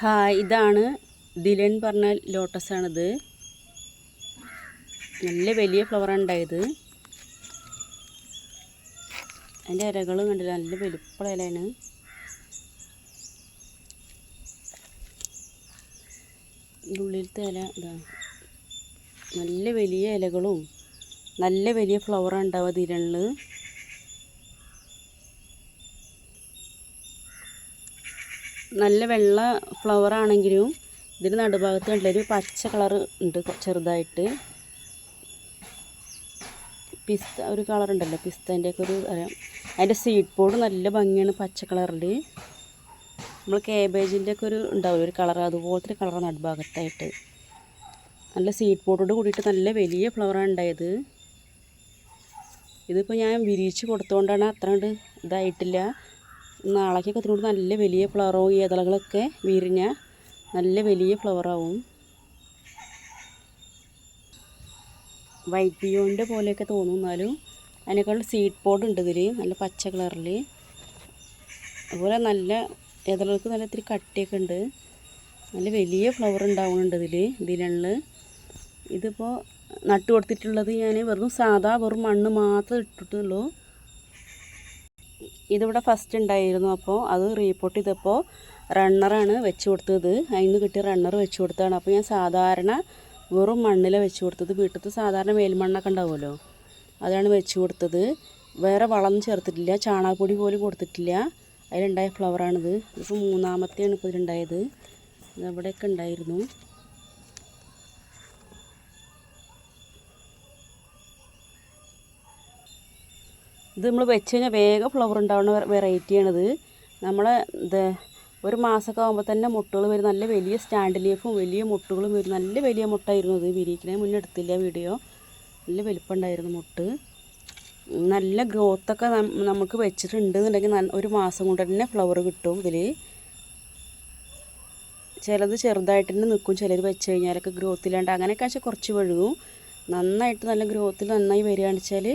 Hi ഇതാണ് Dylan പറഞ്ഞ ലോട്ടസാണിത്. നല്ല വലിയ ഫ്ലവറാണ് ഉണ്ടായത് അതിന്റെ ഇലകളും കണ്ടില്ല നല്ല വലുപ്പമുള്ള ഇലയാണ്. ഉള്ളിലത്തെ ഇല ഇതാ. നല്ല വലിയ ഇലകളും നല്ല വലിയ ഫ്ലവറാണ് ഉണ്ടാവുക ദിലണിൽ നല്ല വെള്ള ഫ്ലവർ ആണെങ്കിലും ഇതിന് നടുഭാഗത്ത് കണ്ടൊരു ഒരു പച്ച കളർ ഉണ്ട് ചെറുതായിട്ട്. പിസ്ത ഒരു കളർ ഉണ്ടല്ലോ പിസ്തേന്റെ ഒക്കെ ഒരു അറിയാം. അതിന്റെ സീഡ് പോഡ് നല്ല ഭംഗിയാണ് പച്ച കളറിൽ നമ്മൾ കേബേജിന്റെ ഒക്കെ ഒരു ഉണ്ടാവില്ല ഒരു കളർ അതുപോലത്തെ കളർ നടുഭാഗത്തായിട്ട്. നല്ല സീഡ് പോഡോട് കൂടിയിട്ട് നല്ല വലിയ ഫ്ലവറാണ് ഉണ്ടായത്. ഇതിപ്പോൾ ഞാൻ വിരിയിച്ച് കൊടുത്തുകൊണ്ടാണ് അത്ര കണ്ട് ഇതായിട്ടില്ല. നാളേക്കൊക്കെ അതിനോട് നല്ല വലിയ ഫ്ലവറാവും ഈ ഇതളകളൊക്കെ വിരിഞ്ഞ നല്ല വലിയ ഫ്ലവറാവും വൈറ്റ് ബിയോണിന്റെ പോലെയൊക്കെ തോന്നും എന്നാലും അതിനേക്കാൾ സീഡ് പോഡ് ഉണ്ട് ഇതിൽ നല്ല പച്ച കളറിൽ അതുപോലെ നല്ല ഇതളുകൾക്ക് നല്ല ഇത്തിരി കട്ടിയൊക്കെ ഉണ്ട്. നല്ല വലിയ ഫ്ലവർ ഉണ്ടാവുന്നുണ്ട് ഇതിൽ ഇതിലുള്ള. ഇതിപ്പോൾ നട്ടു കൊടുത്തിട്ടുള്ളത് ഞാൻ വെറും സാധാ വെറും മണ്ണ് മാത്രം ഇട്ടിട്ടുള്ളൂ. ഇതിവിടെ ഫസ്റ്റ് ഉണ്ടായിരുന്നു. അപ്പോൾ അത് റീപ്പോർട്ട് ചെയ്തപ്പോൾ റണ്ണറാണ് വെച്ച് കൊടുത്തത്. അതിൽ നിന്ന് കിട്ടിയ റണ്ണർ വെച്ച് കൊടുത്തതാണ്. അപ്പോൾ ഞാൻ സാധാരണ വെറും മണ്ണിൽ വെച്ച് കൊടുത്തത്. വീട്ടിലത്തെ സാധാരണ മേൽമണ്ണൊക്കെ ഉണ്ടാവുമല്ലോ. അതാണ് വെച്ച് കൊടുത്തത്. വേറെ വളമൊന്നും ചേർത്തിട്ടില്ല. ചാണകപ്പൊടി പോലും കൊടുത്തിട്ടില്ല. അതിലുണ്ടായ ഫ്ലവറാണിത് ഇപ്പോൾ മൂന്നാമത്തെയാണ് ഇപ്പോൾ ഇതിലുണ്ടായത്. ഇതവിടെയൊക്കെ ഉണ്ടായിരുന്നു? ഇത് നമ്മൾ വെച്ച് കഴിഞ്ഞാൽ വേഗം ഫ്ലവർ ഉണ്ടാവുന്ന വെറൈറ്റിയാണിത് നമ്മളെ ഇത് ഒരു മാസമൊക്കെ ആകുമ്പോൾ തന്നെ മുട്ടകൾ വരും. നല്ല വലിയ സ്റ്റാൻഡ് ലീഫും വലിയ മുട്ടുകളും വരും. നല്ല വലിയ മുട്ടായിരുന്നു ഇത്. വിരിയിക്കണേ മുന്നേ എടുത്തില്ല വീഡിയോ. നല്ല വലിപ്പമുണ്ടായിരുന്നു മുട്ട്. നല്ല ഗ്രോത്തൊക്കെ നമുക്ക് വെച്ചിട്ടുണ്ട് എന്നുണ്ടെങ്കിൽ ഒരു മാസം കൊണ്ട് തന്നെ ഫ്ലവർ കിട്ടും ഇതിൽ ചിലത് ചെറുതായിട്ട് തന്നെ നിൽക്കും. ചിലർ വെച്ച് കഴിഞ്ഞാലൊക്കെ ഗ്രോത്ത് ഇല്ലാണ്ട് അങ്ങനെയൊക്കെ വെച്ചാൽ കുറച്ച് വഴുകും. നന്നായിട്ട് നല്ല ഗ്രോത്തിൽ നന്നായി വരികയാണെന്ന് വെച്ചാൽ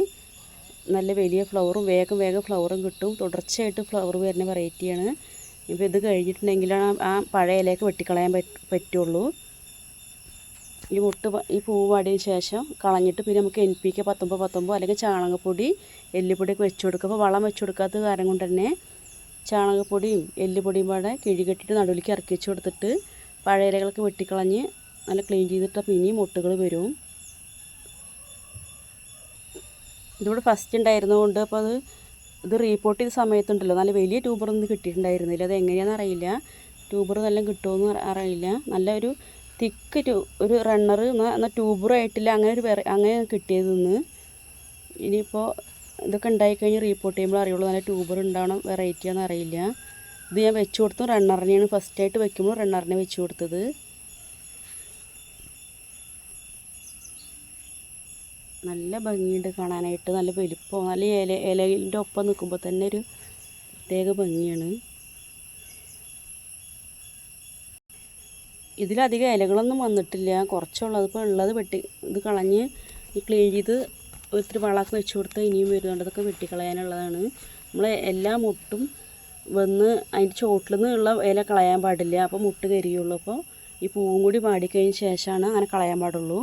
നല്ല വലിയ ഫ്ലവറും വേഗം വേഗം ഫ്ലവറും കിട്ടും. തുടർച്ചയായിട്ട് ഫ്ലവർ വരുന്ന വെറൈറ്റിയാണ് ഇപ്പോൾ ഇത് കഴിഞ്ഞിട്ടുണ്ടെങ്കിലാണ് ആ പഴയ ഇലയൊക്കെ വെട്ടിക്കളയാൻ പറ്റ പറ്റുള്ളൂ. ഈ മുട്ട് ഈ പൂവ് വാടിയതിന് ശേഷം കളഞ്ഞിട്ട് പിന്നെ നമുക്ക് എൻ പി കെ പത്തൊമ്പത് പത്തൊമ്പത് അല്ലെങ്കിൽ ചാണകപ്പൊടി എല്ലുപൊടിയൊക്കെ വെച്ച് കൊടുക്കുക. അപ്പോൾ വളം വെച്ച് കൊടുക്കാത്ത കാരണം കൊണ്ട് തന്നെ ചാണകപ്പൊടിയും എല്ലുപൊടിയും പാടെ കിഴികെട്ടിട്ട് നടുവിലേക്ക് ഇറക്കി വെച്ച് കൊടുത്തിട്ട് പഴയ ഇലകളൊക്കെ വെട്ടിക്കളഞ്ഞ് നല്ല ക്ലീൻ ചെയ്തിട്ട് പിന്നെയും മുട്ടുകൾ വരും. ഇതിവിടെ ഫസ്റ്റ് ഉണ്ടായിരുന്നതുകൊണ്ട് അപ്പോൾ അത് ഇത് റീപ്പോർട്ട് ചെയ്ത സമയത്തുണ്ടല്ലോ. നല്ല വലിയ ട്യൂബറൊന്നും കിട്ടിയിട്ടുണ്ടായിരുന്നില്ല. അത് എങ്ങനെയാണെന്ന് അറിയില്ല. ട്യൂബർ നല്ല കിട്ടുമെന്ന് അറിയില്ല. നല്ലൊരു തിക്ക് ട്യൂ ഒരു റണ്ണർ എന്നാൽ ട്യൂബറായിട്ടില്ല അങ്ങനെ ഒരു വെറ അങ്ങനെ കിട്ടിയത് ഇന്ന് ഇനിയിപ്പോൾ ഇതൊക്കെ ഉണ്ടായിക്കഴിഞ്ഞ് റീപ്പോർട്ട് ചെയ്യുമ്പോൾ അറിയുള്ളൂ നല്ല ട്യൂബർ ഉണ്ടാവണം വെറൈറ്റിയാണെന്ന് അറിയില്ല. ഇത് ഞാൻ വെച്ച് കൊടുത്തു റണ്ണറിനെയാണ് ഫസ്റ്റായിട്ട് വെക്കുമ്പോൾ റണ്ണറിനെ വെച്ച് കൊടുത്തത്. നല്ല ഭംഗിയുണ്ട് കാണാനായിട്ട്. നല്ല വലിപ്പം നല്ല ഇല ഇലയിന്റെ ഒപ്പം നിൽക്കുമ്പോൾ തന്നെ ഒരു പ്രത്യേക ഭംഗിയാണ്. ഇതിലധികം ഇലകളൊന്നും വന്നിട്ടില്ല. കുറച്ചുള്ളത് ഇപ്പോൾ ഉള്ളത് വെട്ടി ഇത് കളഞ്ഞ് ഈ ക്ലീൻ ചെയ്ത് ഒത്തിരി വളമൊക്കെ വെച്ച് കൊടുത്ത് ഇനിയും വരുന്നുണ്ട്. അതൊക്കെ വെട്ടിക്കളയാനുള്ളതാണ്. നമ്മൾ എല്ലാ മുട്ടും വന്ന് അതിന്റെ ചോട്ടിൽ നിന്നുള്ള ഇല കളയാൻ പാടില്ല. അപ്പോൾ മുട്ട് കരിയുള്ളൂ. അപ്പോൾ ഈ പൂവും കൂടി പാടിക്കഴിഞ്ഞ ശേഷമാണ് അങ്ങനെ കളയാൻ പാടുള്ളൂ.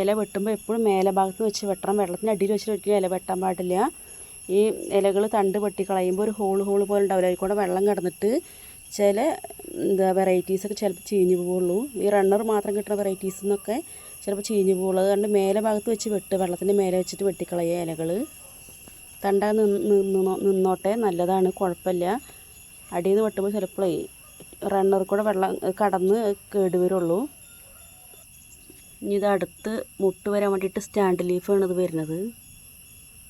ഇല വെട്ടുമ്പോൾ എപ്പോഴും മേലെ ഭാഗത്ത് വെച്ച് വെട്ടണം. വെള്ളത്തിന്റെ അടിയിൽ വെച്ചിട്ട് ഒരിക്കലും ഇല വെട്ടാൻ പാടില്ല. ഈ ഇലകൾ തണ്ട് വെട്ടി കളയുമ്പോൾ ഒരു ഹോൾ ഹോൾ പോലെ ഉണ്ടാവില്ല. അതിൽ കൂടെ വെള്ളം കിടന്നിട്ട് ചില എന്താ വെറൈറ്റീസൊക്കെ ചിലപ്പോൾ ചീഞ്ഞു പോവുള്ളൂ. ഈ റണ്ണർ മാത്രം കിട്ടുന്ന വെറൈറ്റീസ് എന്നൊക്കെ ചിലപ്പോൾ ചീഞ്ഞു പോവുള്ളൂ. അതുകൊണ്ട് മേലെ ഭാഗത്ത് വെച്ച് വെട്ട് വെള്ളത്തിന്റെ മേലെ വെച്ചിട്ട് വെട്ടിക്കളയുക ഇലകൾ തണ്ട നിന്നോട്ടെ. നല്ലതാണ്. കുഴപ്പമില്ല. അടിയിൽ നിന്ന് വെട്ടുമ്പോൾ ചിലപ്പോഴേ റണ്ണർ കൂടെ വെള്ളം കടന്ന് കേടുവരുള്ളൂ. ഇനി ഇത് അടുത്ത് മുട്ട് വരാൻ വേണ്ടിയിട്ട് സ്റ്റാൻഡ് ലീഫാണ് ഇത് വരുന്നത്.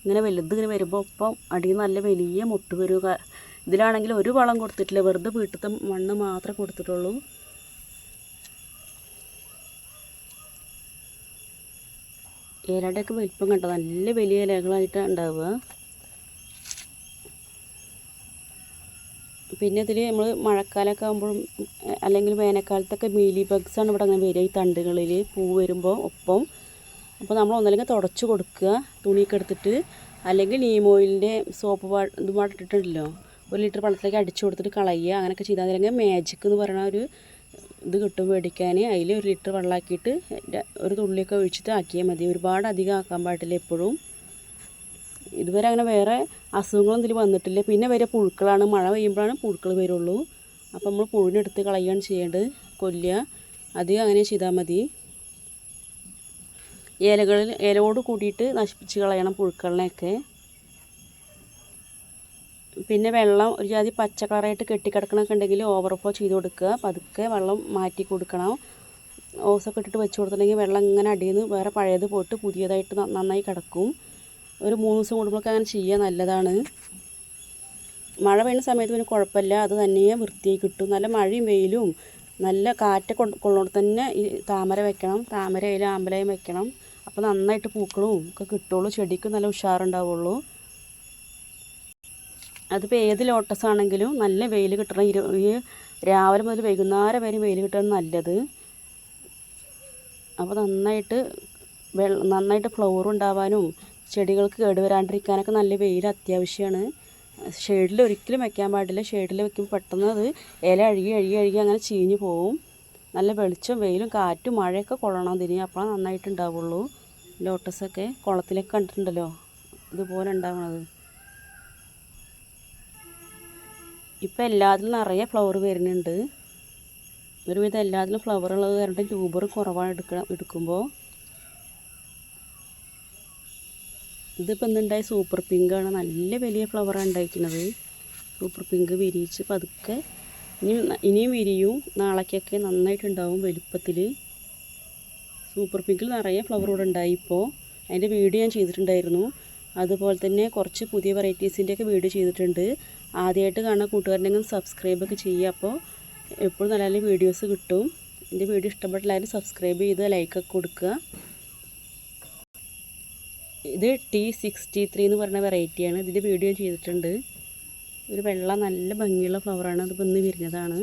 ഇങ്ങനെ വലുത് ഇങ്ങനെ വരുമ്പോൾ ഒപ്പം അടിയിൽ നല്ല വലിയ മുട്ട് വരും. ഇതിലാണെങ്കിൽ ഒരു വളം കൊടുത്തിട്ടില്ല. വെറുതെ വീട്ടിലത്തെ മണ്ണ് മാത്രമേ കൊടുത്തിട്ടുള്ളൂ. ഇലയുടെയൊക്കെ വലിപ്പം കണ്ടോ? നല്ല വലിയ ഇലകളായിട്ടാണ് ഉണ്ടാവുക. പിന്നെ ഇതിൽ നമ്മൾ മഴക്കാലമൊക്കെ ആകുമ്പോഴും അല്ലെങ്കിൽ വേനൽക്കാലത്തൊക്കെ മീലി ബഗ്സാണ് ഇവിടെ അങ്ങനെ വരിക. ഈ തണ്ടുകളിൽ പൂ വരുമ്പോൾ ഒപ്പം. അപ്പോൾ നമ്മൾ ഒന്നല്ലെങ്കിൽ തുടച്ച് കൊടുക്കുക. തുണിയൊക്കെ എടുത്തിട്ട് അല്ലെങ്കിൽ നീം ഓയിലിന്റെ സോപ്പ് പാ ഇത് പാടിട്ടുണ്ടല്ലോ ഒരു ലിറ്റർ വെള്ളത്തിലേക്ക് അടിച്ചു കൊടുത്തിട്ട് കളയുക. അങ്ങനെയൊക്കെ ചെയ്താൽ അല്ലെങ്കിൽ മാജിക് എന്ന് പറയുന്ന ഒരു ഇത് കിട്ടും മേടിക്കാൻ അതിൽ ഒരു ലിറ്റർ വെള്ളമാക്കിയിട്ട് ഒരു തുള്ളിയൊക്കെ ഒഴിച്ചിട്ട് ആക്കിയാൽ മതി. ഒരുപാട് അധികം ആക്കാൻ പാടില്ല എപ്പോഴും. ഇതുവരെ അങ്ങനെ വേറെ അസുഖങ്ങളൊന്നും ഇതിൽ വന്നിട്ടില്ല. പിന്നെ വരെ പുഴുക്കളാണ്. മഴ പെയ്യുമ്പോഴാണ് പുഴുക്കൾ വരുള്ളൂ. അപ്പോൾ നമ്മൾ പുഴുവിനെടുത്ത് കളയുകയാണ് ചെയ്യേണ്ടത്. കൊല്ലുക. അധികം അങ്ങനെ ചെയ്താൽ മതി. ഇലകളിൽ ഇലയോട് കൂടിയിട്ട് നശിപ്പിച്ച് കളയണം പുഴുക്കളിനെയൊക്കെ. പിന്നെ വെള്ളം ഒരു ജാതി പച്ച കളറായിട്ട് കെട്ടിക്കിടക്കണൊക്കെ ഉണ്ടെങ്കിൽ ഓവർഫ്ലോ ചെയ്ത് കൊടുക്കുക. പതുക്കെ വെള്ളം മാറ്റി കൊടുക്കണം. ഓസൊക്കെ ഇട്ടിട്ട് വെച്ച് കൊടുത്തിട്ടുണ്ടെങ്കിൽ വെള്ളം ഇങ്ങനെ അടിയിൽ നിന്ന് വേറെ പഴയത് പോയിട്ട് പുതിയതായിട്ട് നന്നായി കിടക്കും. ഒരു മൂന്ന് ദിവസം കൂടുമ്പോഴൊക്കെ അങ്ങനെ ചെയ്യുക നല്ലതാണ്. മഴ പെയ്യുന്ന സമയത്ത് പിന്നെ കുഴപ്പമില്ല. അത് തന്നെയേ വൃത്തിയായി കിട്ടും. നല്ല മഴയും വെയിലും നല്ല കാറ്റ് കൊണ്ട് കൊള്ളുന്നിടത്ത് തന്നെ ഈ താമര വെക്കണം. താമര അതിൽ ആമ്പലയും വെക്കണം. അപ്പോൾ നന്നായിട്ട് പൂക്കളും ഒക്കെ കിട്ടുള്ളൂ. ചെടിക്ക് നല്ല ഉഷാറുണ്ടാവുള്ളൂ. അതിപ്പോൾ ഏത് ലോട്ടസ് ആണെങ്കിലും നല്ല വെയിൽ കിട്ടണം. ഇരു ഈ രാവിലെ മുതൽ വൈകുന്നേരം വരെ വെയിൽ കിട്ടണം നല്ലത്. അപ്പോൾ നന്നായിട്ട് വെള്ള നന്നായിട്ട് ഫ്ലവർ ഉണ്ടാവാനും ചെടികൾക്ക് കേടുവരാണ്ടിരിക്കാനൊക്കെ നല്ല വെയിൽ അത്യാവശ്യമാണ് ഷെയ്ഡിൽ ഒരിക്കലും വെക്കാൻ പാടില്ല. ഷെയ്ഡിൽ വെക്കുമ്പോൾ പെട്ടെന്ന് അത് ഇല അഴുകി അഴുകി അഴുകി അങ്ങനെ ചീഞ്ഞ് പോവും. നല്ല വെളിച്ചം വെയിലും കാറ്റും മഴയൊക്കെ കൊള്ളണം തിരി അപ്പോൾ നന്നായിട്ടുണ്ടാവുള്ളൂ. ലോട്ടസൊക്കെ കുളത്തിലൊക്കെ കണ്ടിട്ടുണ്ടല്ലോ? ഇതുപോലെ ഉണ്ടാവണത്. ഇപ്പം എല്ലാത്തിലും നിറയെ ഫ്ലവർ വരുന്നുണ്ട്. ഒരുവിധം എല്ലാത്തിലും ഫ്ലവർ ഉള്ളത് കാരണം ട്യൂബർ കുറവാണ് എടുക്കണം എടുക്കുമ്പോൾ ഇതിപ്പോൾ ഇന്നുണ്ടായ സൂപ്പർ പിങ്കാണ് നല്ല വലിയ ഫ്ലവറാണ് ഉണ്ടായിരിക്കുന്നത് സൂപ്പർ പിങ്ക് വിരിയിച്ച് പതുക്കെ ഇനി ഇനിയും വിരിയും. നാളേക്കൊക്കെ നന്നായിട്ടുണ്ടാവും വലുപ്പത്തിൽ സൂപ്പർ പിങ്കിൽ നിറയെ ഫ്ലവർ ഇവിടെ ഉണ്ടായി ഇപ്പോൾ അതിന്റെ വീഡിയോ ഞാൻ ചെയ്തിട്ടുണ്ടായിരുന്നു. അതുപോലെ തന്നെ കുറച്ച് പുതിയ വെറൈറ്റീസിന്റെയൊക്കെ വീഡിയോ ചെയ്തിട്ടുണ്ട്. ആദ്യമായിട്ട് കാണുന്ന കൂട്ടുകാരുണ്ടെങ്കിൽ സബ്സ്ക്രൈബൊക്കെ ചെയ്യുക. അപ്പോൾ എപ്പോഴും നല്ല നല്ല വീഡിയോസ് കിട്ടും. എന്റെ വീഡിയോ ഇഷ്ടപ്പെട്ടില്ലായാലും സബ്സ്ക്രൈബ് ചെയ്ത് ലൈക്കൊക്കെ കൊടുക്കുക. ഇത് ടി സിക്സ്റ്റി ത്രീ എന്ന് പറഞ്ഞ വെറൈറ്റിയാണ് ഇതിന്റെ വീഡിയോ ചെയ്തിട്ടുണ്ട്. ഒരു വെള്ള നല്ല ഭംഗിയുള്ള ഫ്ലവറാണ് അതിപ്പോൾ ഇന്ന് വിരിഞ്ഞതാണ്.